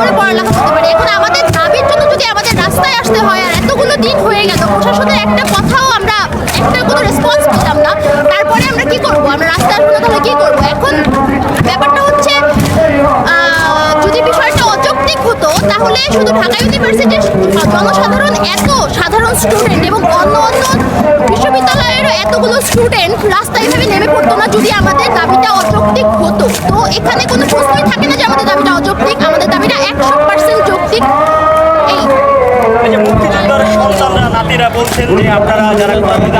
ভালো করে পড়ালেখা করতে পারি। এখন আমাদের দাবির জন্য যদি আমাদের রাস্তায় আসতে হয় আর এতগুলো দিন হয়ে গেল, প্রশাসনের একটা কথাও আমরা, একটা কোনো রেসপন্স পেলাম না। তারপরে আমরা কি করব? আমরা রাস্তায় আসব তাহলে কি করব? এখন ব্যাপারটা হচ্ছে যদি বিষয়টা অযৌক্তিক হতো, তাহলে শুধু ঢাকা ইউনিভার্সিটির জনসাধারণ এত সাধারণ স্টুডেন্ট এবং অন্য অন্য বিশ্ববিদ্যালয়েরও এতগুলো স্টুডেন্ট রাস্তায় এভাবে নেমে পড়তো না, যদি আমাদের দাবিটা সন্তানরা বলছেন যে আপনারা যারা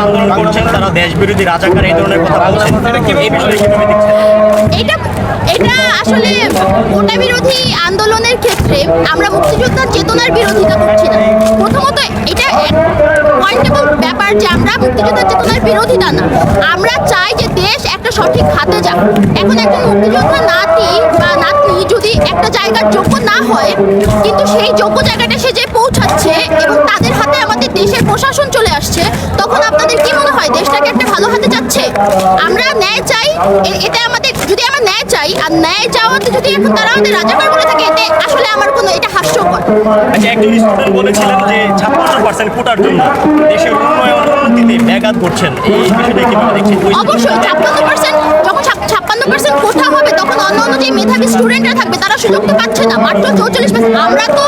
আন্দোলন করছেন তারা দেশ বিরোধী রাজাকার এই ধরনের কথা বলছেন। এটা কি এই বিষয়ে কীভাবে দেখছেন? এটা এটা আসলে কোটা বিরোধী আন্দোলনের ক্ষেত্রে আমরা মুক্তিযোদ্ধার চেতনার বিরোধিতা করছি না। প্রথমত এটা পয়েন্টেবল ব্যাপার যে আমরা মুক্তিযোদ্ধার চেতনার বিরোধিতা না। আমরা চাই যে দেশ একটা সঠিক হাতে যাক। এখন একজন মুক্তিযোদ্ধা নাতি বা নাতনি যদি একটা জায়গার যোগ্য না হয় কিন্তু সেই যোগ্য জায়গাটা সে যে পৌঁছাচ্ছে এবং তাদের হাতে প্রশাসন চলে আসছে তখন আপনাদের কি মনে হয় দেশটাকে একটা ভালো হাতে যাচ্ছে? আমরা ন্যায় চাই এতে আমাদের যদি আমরা ন্যায় চাই আর ন্যায় চাওয়াতে যদি এখন তারা আমাদের রাজাকার বলে থাকে এতে আসলে আমার কোনো এটা হাস্যকর। আচ্ছা একজন স্টুডেন্ট বলেছিলেন যে ছাপ্পান্ন পার্সেন্ট কোটার জন্য দেশের উন্নয়ন উন্নতিতে ব্যাঘাত করছেন এই বিষয়টা কীভাবে দেখছেন? অবশ্যই ছাপ্পান্ন পার্সেন্ট যখন ছাপ্পান্ন পার্সেন্ট কোঠা হবে তখন অন্য অন্য যে মেধাবী স্টুডেন্টরা থাকবে তারা সুযোগ তো পাচ্ছে না। মাত্র চৌচল্লিশ পার্সেন্ট আমরা তো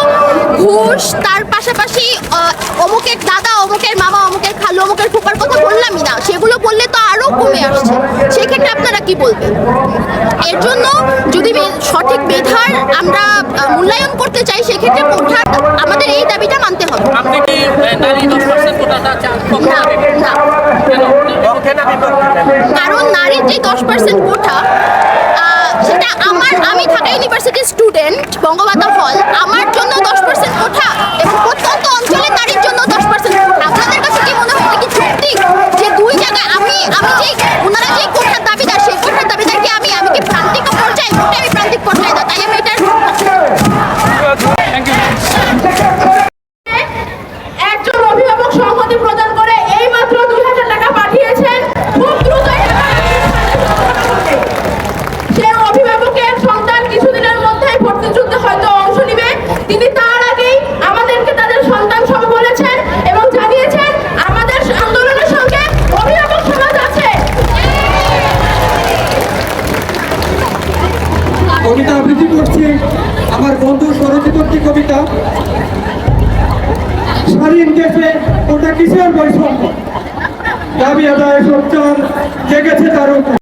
ঘুষ তার পাশাপাশি আহ, অমুকের দাদা অমুকের মামা অমুকের খালু অমুকের ফুপার কথা বললামই না সেগুলো বললে তো আরও কমে আসছে। সেক্ষেত্রে আপনারা কি বলবেন? এর জন্য যদি সঠিক মেধার আমরা মূল্যায়ন করতে চাই সেক্ষেত্রে কোঠার আমাদের এই দাবিটা মানতে হবে। আপনি কি নারী দশ পার্সেন্ট কোটাটা চান? না না। কারণ নারীর যে দশ পার্সেন্ট কোঠা সেটা আমার আমি ঢাকা ইউনিভার্সিটির স্টুডেন্ট বঙ্গমাতা আমার বন্ধু স্বরচিত একটি কবিতা। স্বাধীন দেশে ওটা কিসের বৈষম্য? দাবি আদায় সোচ্চার জেগেছে